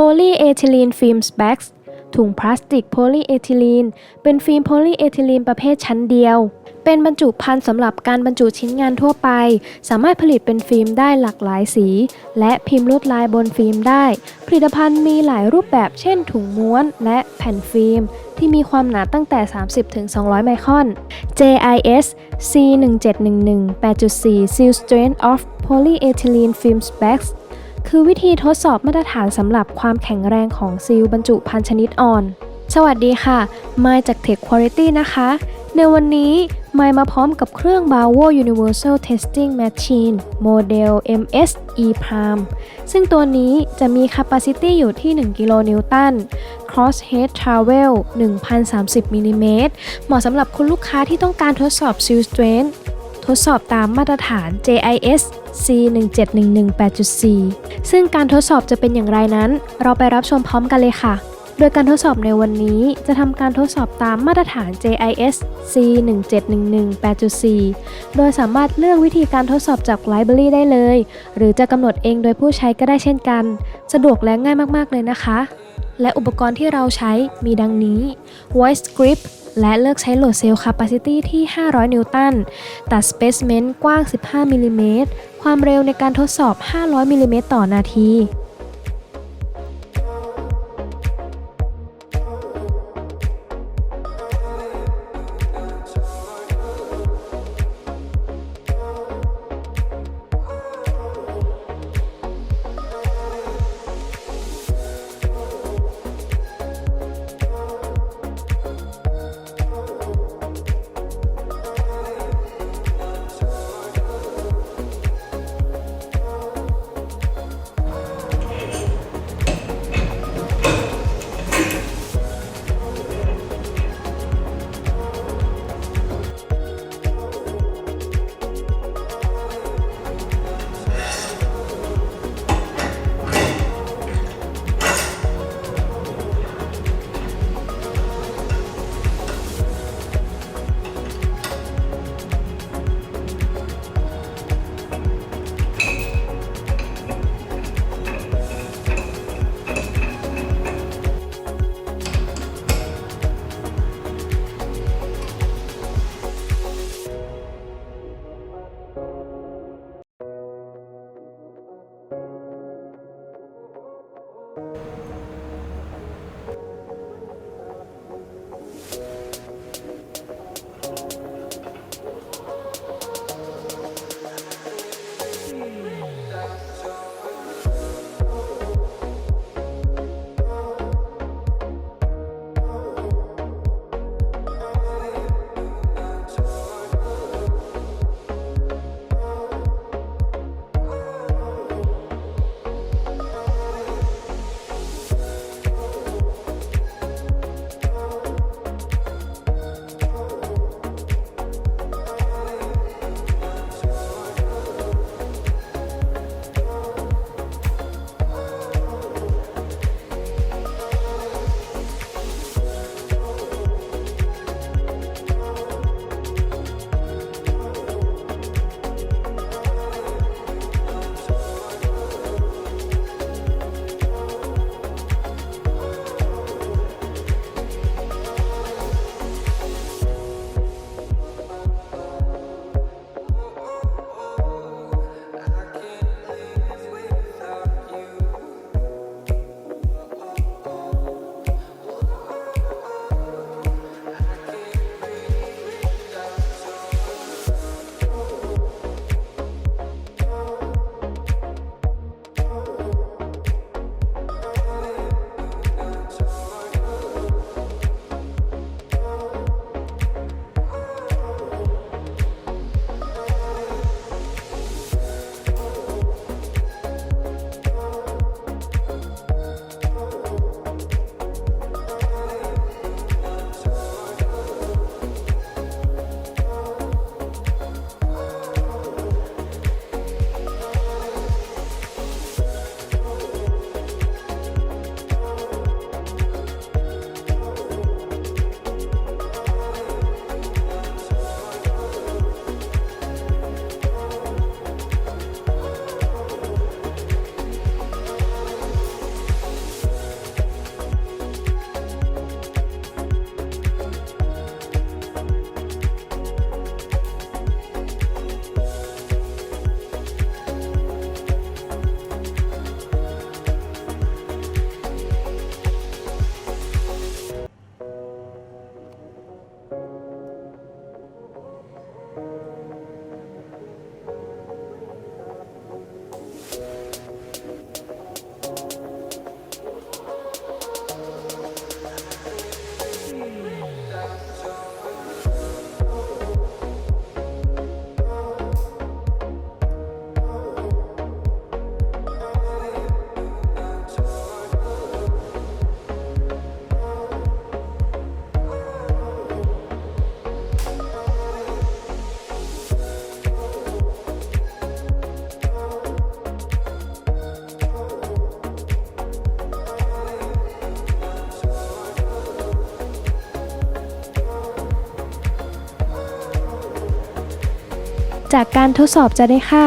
Polyethylene Films Bags ถุงพลาสติกโพลีเอทิลีน เป็นฟิล์มโพลีเอทิลีนประเภทชั้นเดียว เป็นบรรจุภัณฑ์สำหรับการบรรจุชิ้นงานทั่วไป สามารถผลิตเป็นฟิล์มได้หลากหลายสี และพิมพ์ลวดลายบนฟิล์มได้ ผลิตภัณฑ์มีหลายรูปแบบ เช่น ถุงม้วนและแผ่นฟิล์ม ที่มีความหนาตั้งแต่ 30-200 ไมครอน JIS C1711 8.4 Seal Strength of Polyethylene Film Bags คือวิธีทดสอบมาตรฐานสำหรับความแข็งแรงของซีลบรรจุภัณฑ์ชนิดอ่อน สวัสดีค่ะ มายจาก Tech Quality นะคะ ในวันนี้มายมาพร้อมกับเครื่อง Bravo Universal Testing Machine โมเดล MS E Prime ซึ่งตัวนี้จะมี capacity อยู่ที่ 1 กิโลนิวตัน cross head travel 1,030มิลลิเมตรเหมาะสำหรับคุณลูกค้าที่ต้องการทดสอบ seal strength ทดสอบตามมาตรฐาน JIS C1711 8.4 ซึ่งการทดสอบจะเป็นอย่างไรนั้น เราไปรับชมพร้อมกันเลยค่ะ โดยการทดสอบในวันนี้จะทำการทดสอบตามมาตรฐาน JIS C1711 8.4 โดยสามารถเลือกวิธีการทดสอบจากไลบรารีได้เลย หรือจะกำหนดเองโดยผู้ใช้ก็ได้เช่นกัน สะดวกและง่ายมากๆเลยนะคะ และอุปกรณ์ที่เราใช้มีดังนี้ Voice Grip และเลือกใช้โหลดเซลล์ Capacity ที่ 500 นิวตันตัด Spacement กว้าง 15 มิลลิเมตร ความเร็วในการทดสอบ 500 มิลลิเมตรต่อนาที จากการทดสอบจะได้ค่า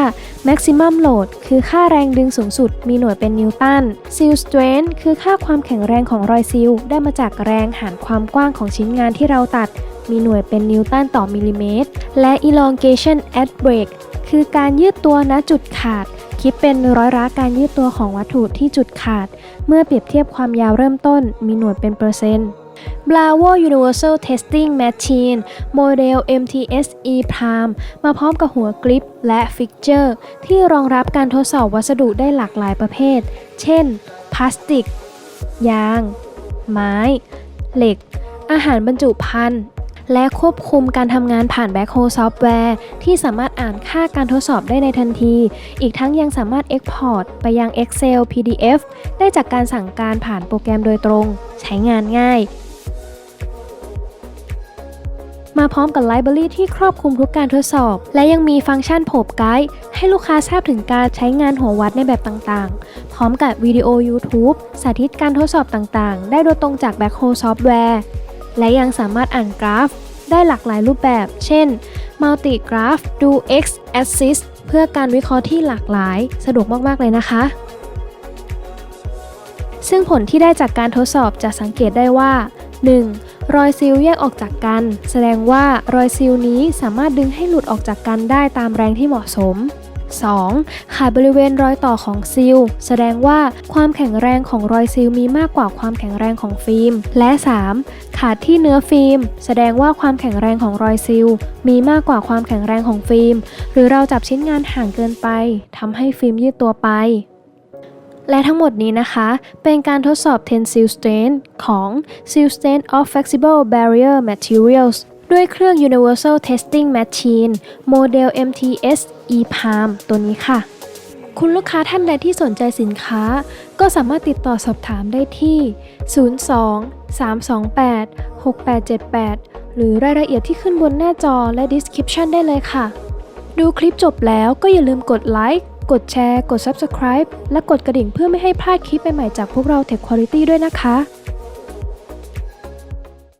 maximum load คือค่าแรงดึงสูงสุดมีหน่วยเป็นนิวตัน seal strength คือค่าความแข็งแรงของรอยซีล ได้มาจากแรงหารความกว้างของชิ้นงานที่เราตัด มีหน่วยเป็นนิวตันต่อมิลลิเมตร และ elongation at break คือการยืดตัวณจุดขาด คิดเป็นร้อยละการยืดตัวของวัตถุที่จุดขาด เมื่อเปรียบเทียบความยาวเริ่มต้น มีหน่วยเป็นเปอร์เซ็นต์ Bravo Universal Testing Machine โมเดล MTSE Prime มาพร้อมกับหัวกริปและฟิกเจอร์ ที่รองรับการทดสอบวัสดุได้หลากหลายประเภท เช่น พลาสติก ยาง ไม้ เหล็ก อาหารบรรจุภัณฑ์และควบคุมการทำงานผ่านแบ็คโฮซอฟต์แวร์ที่สามารถอ่านค่าการทดสอบได้ในทันที อีกทั้งยังสามารถ Export ไปยัง Excel PDF ได้จากการสั่งการผ่านโปรแกรมโดยตรง ใช้งานง่าย มาพร้อมกับไลบรารีที่ครอบคลุมทุกการทดสอบ และยังมีฟังก์ชันโผบไกด์ให้ลูกค้าทราบถึงการใช้งานหัววัดในแบบต่างๆ พร้อมกับวิดีโอ YouTube สาธิตการทดสอบต่างๆ ได้โดยตรงจาก Backhoe Software และยังสามารถอ่านกราฟ ได้หลากหลายรูปแบบ เช่น Multi Graph Do X Axis เพื่อการวิเคราะห์ที่หลากหลาย สะดวกมากๆเลยนะคะซึ่งผลที่ได้จากการทดสอบจะสังเกตได้ว่า 1. รอยซิลแยกออกจากกัน แสดงว่ารอยซิลนี้สามารถดึงให้หลุดออกจากกันได้ตามแรงที่เหมาะสม 2. ขาดบริเวณรอยต่อของซิล แสดงว่าความแข็งแรงของรอยซิลมีมากกว่าความแข็งแรงของฟิล์ม และ 3. ขาดที่เนื้อฟิล์ม แสดงว่าความแข็งแรงของรอยซิล มีมากกว่าความแข็งแรงของฟิล์ม หรือเราจับชิ้นงานห่างเกินไปทำให้ฟิล์มยืดตัวไป และทั้งหมดนี้นะคะ เป็นการทดสอบ tensile strength ของ seal strength of flexible barrier materials ด้วยเครื่อง universal testing machine โมเดล MTS EPALM ตัวนี้ค่ะ คุณลูกค้าท่านใดที่สนใจสินค้า ก็สามารถติดต่อสอบถามได้ที่ 02 328 6878 หรือรายละเอียดที่ขึ้นบนหน้าจอและ description ได้เลยค่ะ ดูคลิปจบแล้วก็อย่าลืมกดไลค์ กดแชร์ กด Subscribe และกดกระดิ่งเพื่อไม่ให้พลาดคลิปใหม่ๆจากพวกเรา Tech Quality ด้วยนะคะ